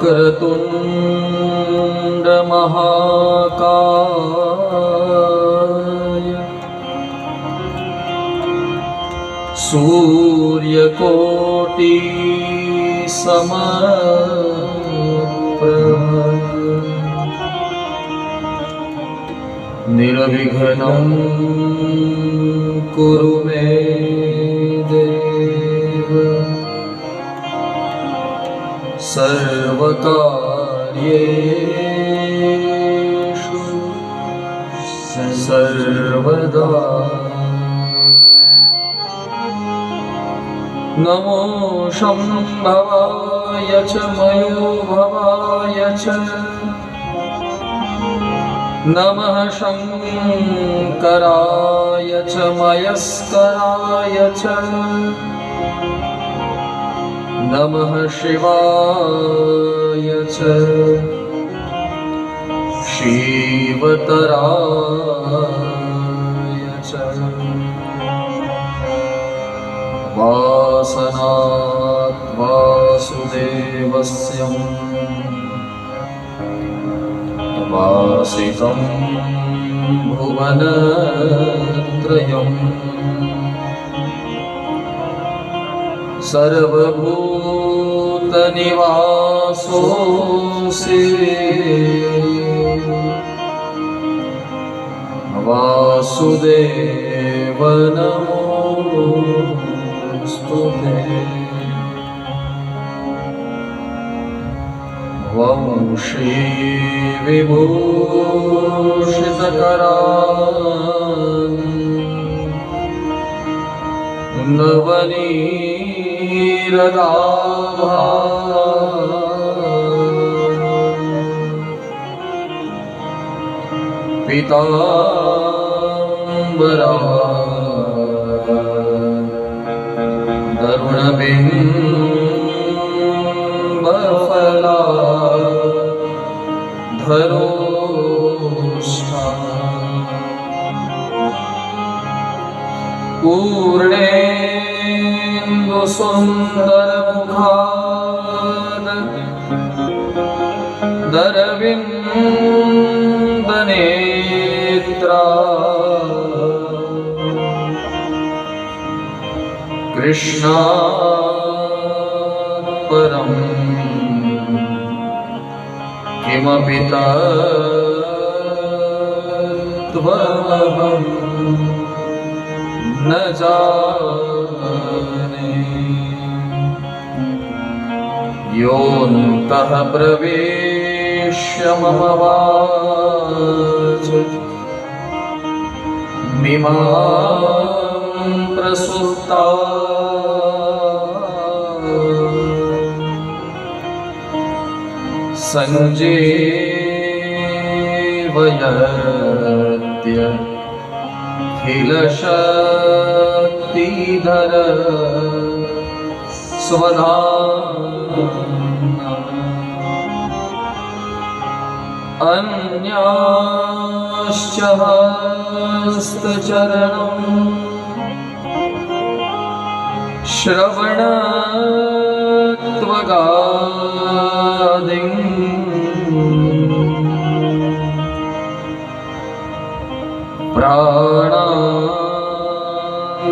वक्रतुण्डमहाकाय सूर्यकोटि निर्विघ्नं कुरु मे। सर्वकार्येषु सर्वदा नमो शम्भवाय च मयो भवाय च नमः शङ्कराय च मयस्कराय च नमः शिवाय च। शिवतराय च। वासनात् वासुदेवस्य वासितं भुवनत्रयम् सर्वभूतनिवासोऽसि वासुदेव नमोऽस्तु ते वंशी विभूषितकरा नवनीरदाभा पीताम्बरा दरुणबिम्बफला धरोष्ठा पूर्णेन्दु दरविन्दनेत्रा कृष्णा परम् किमपि तत्त्वमहम् न जाने योऽन्तः प्रवेश्य मम वाच मिमां प्रसुप्ता सञ्जीवयत्य खिलशक्तिधर મુરલીધર સ્વધા અન્યાશ્ચ હસ્તચરણ શ્રવણત્વગાદિ પ્રાણા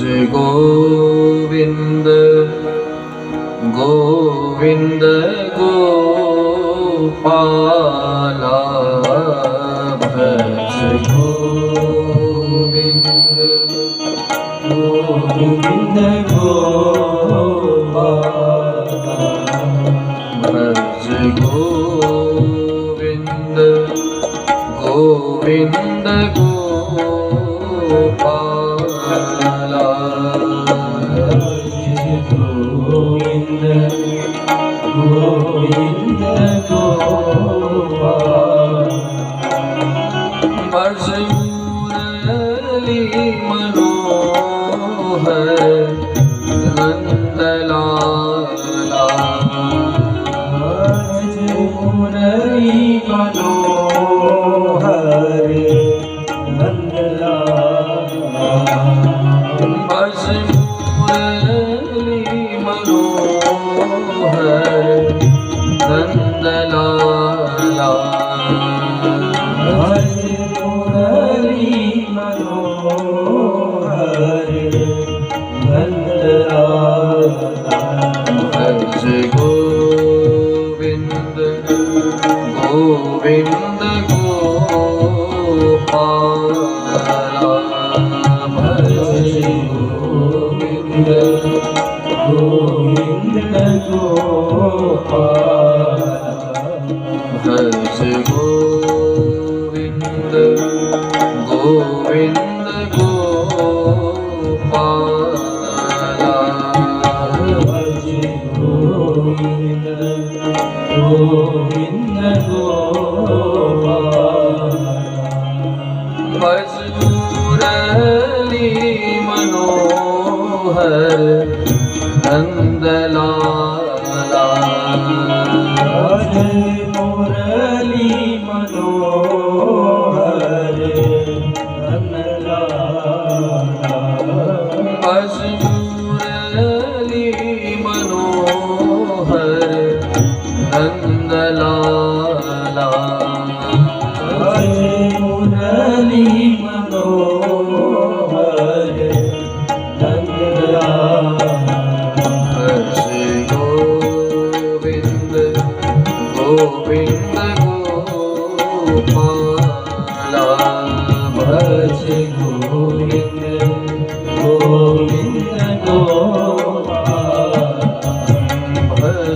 भज गोविन्द गोविन्द गोपाला भज गोविन्द गोविन्द भज गोविन्द गोविन्द गोपाला नहीं बनो गोविन्द ગોવિંદ ગોવિંદ ગોપાલ ભજ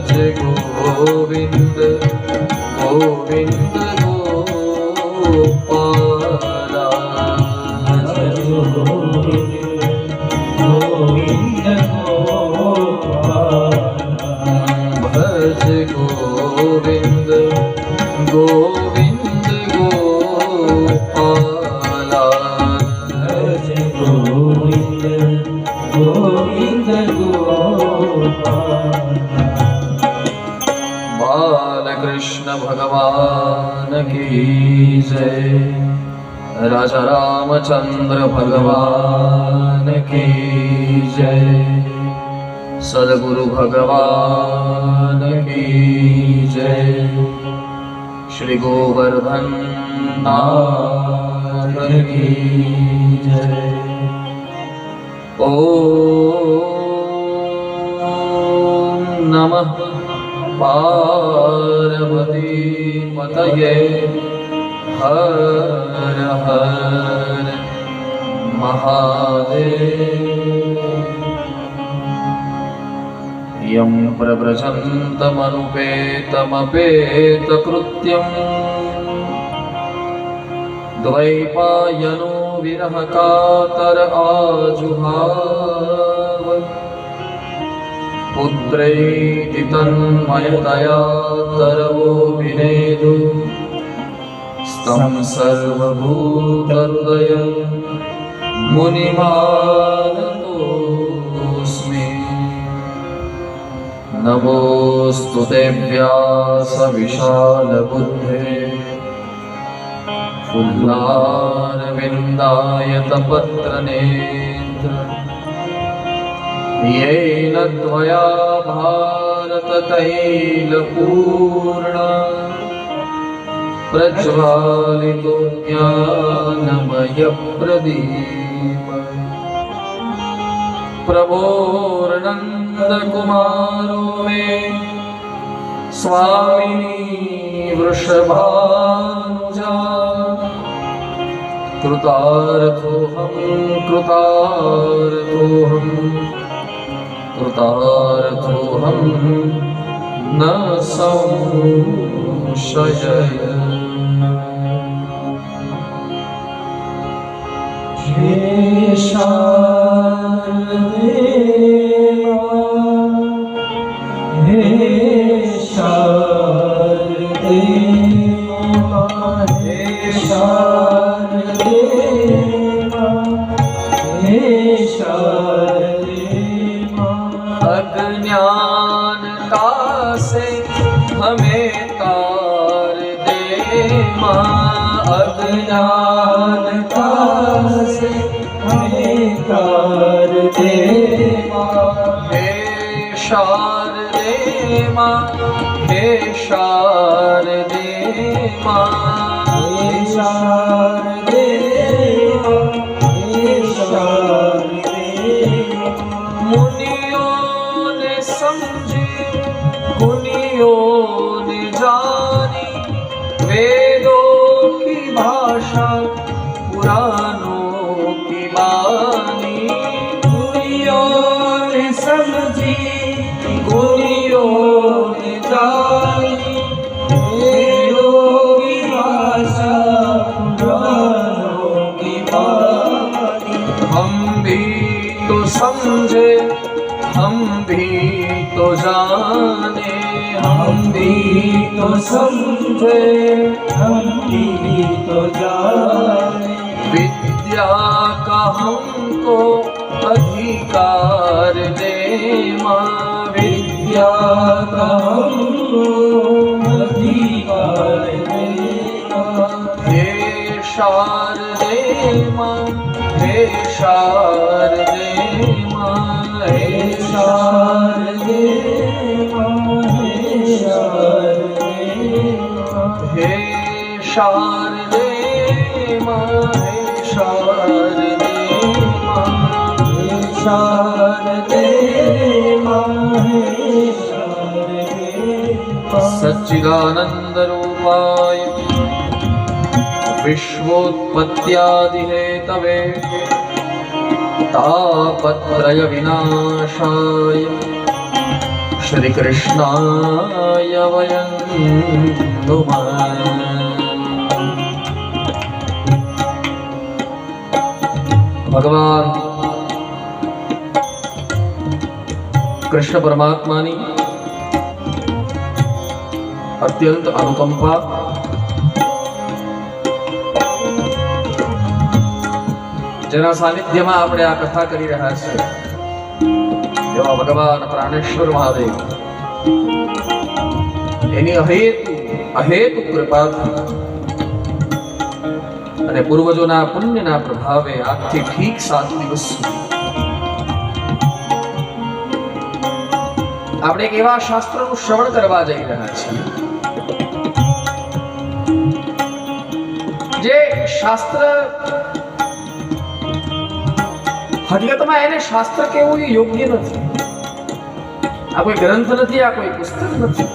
ಜಯ ಗೋವಿಂದ ಗೋವಿಂದ Thank you. भगवान की जय। राजा रामचंद्र भगवान की जय। सदगुरु भगवान की जय। श्री गोवर्धन नाथ की जय। ओ नमः। पार्वती पतये। हर हर महादेव। यं प्रव्रजन्तमनुपेतमपेतकृत्यम् द्वैपायनो विरहकातर आजुहाव पुत्रैति तन्मयतया तरवो विनेदु स्तं सर्वभूतहृदय मुनिमानतोऽस्मि नमोऽस्तु ते विशालबुद्धे फुल्लारविन्दायतपत्रनेत्र येन त्वया भारततैलपूर्णा प्रज्वालितो ज्ञानमयप्रदीप प्रभोर्नन्दकुमारो मे स्वामिनी वृषभानुजा कृतार्थोऽहं قدرت هم ناسا شيئا في شردنا هي شردنا هي شردنا هي شردنا ज्ञान का से हमें तार दे माँ समझे। हम भी तो जाने, हम भी तो समझे। हम भी तो जाने। विद्या का हमको अधिकार दे माँ। विद्या का हमको शारदे माँ हे शारदे माँ हे हे शारदे माँ, हे शारदे माँ। हे शारदे माँ हे शारदे माँ हे ोत्पत्यादिहेतवे तापत्रय विनाशाय श्रीकृष्णाय भगवान् कृष्णपरमात्मानि अत्यन्त अनुपम्पा જેના સાનિધ્યમાં આપણે આ કથા કરી રહ્યા છીએ. એવા ભગવાન પ્રાણેશ્વર મહાદેવ. એની અહેતુ અહેતુ કૃપાથી અને પૂર્વજોના પુણ્યના પ્રભાવે આજથી ઠીક સાત દિવસ સુધી. આપણે એક એવા શાસ્ત્રનું શ્રવણ કરવા જઈ રહ્યા છીએ. જે શાસ્ત્ર હકીકતમાં એને શાસ્ત્ર કેવું એ યોગ્ય નથી. આ કોઈ ગ્રંથ નથી, આ કોઈ પુસ્તક નથી.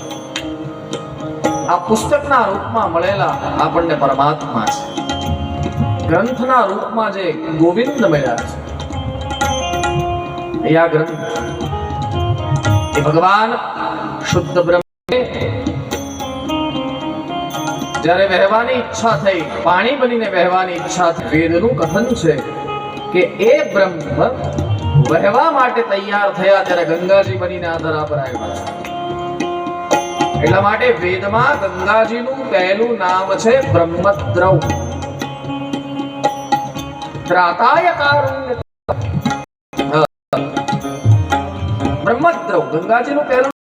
આ પુસ્તકના રૂપમાં મળેલા આપણને પરમાત્મા છે. ગ્રંથના રૂપમાં જે ગોવિંદ મળ્યા છે આ ગ્રંથ એ ભગવાન શુદ્ધ બ્રહ્મ જ્યારે વહેવાની ઈચ્છા થઈ, પાણી બનીને વહેવાની ઈચ્છા થઈ, વેદનું કથન છે. કે એ બ્રહ્મ વહેવા માટે તૈયાર થયા ત્યારે ગંગાજી બનીને આ ધરા આવ્યા એટલા માટે વેદમાં ગંગાજીનું પહેલું નામ છે બ્રહ્મદ્રવ ત્રાતાય કારુણ્ય બ્રહ્મદ્રવ ગંગાજીનું પહેલું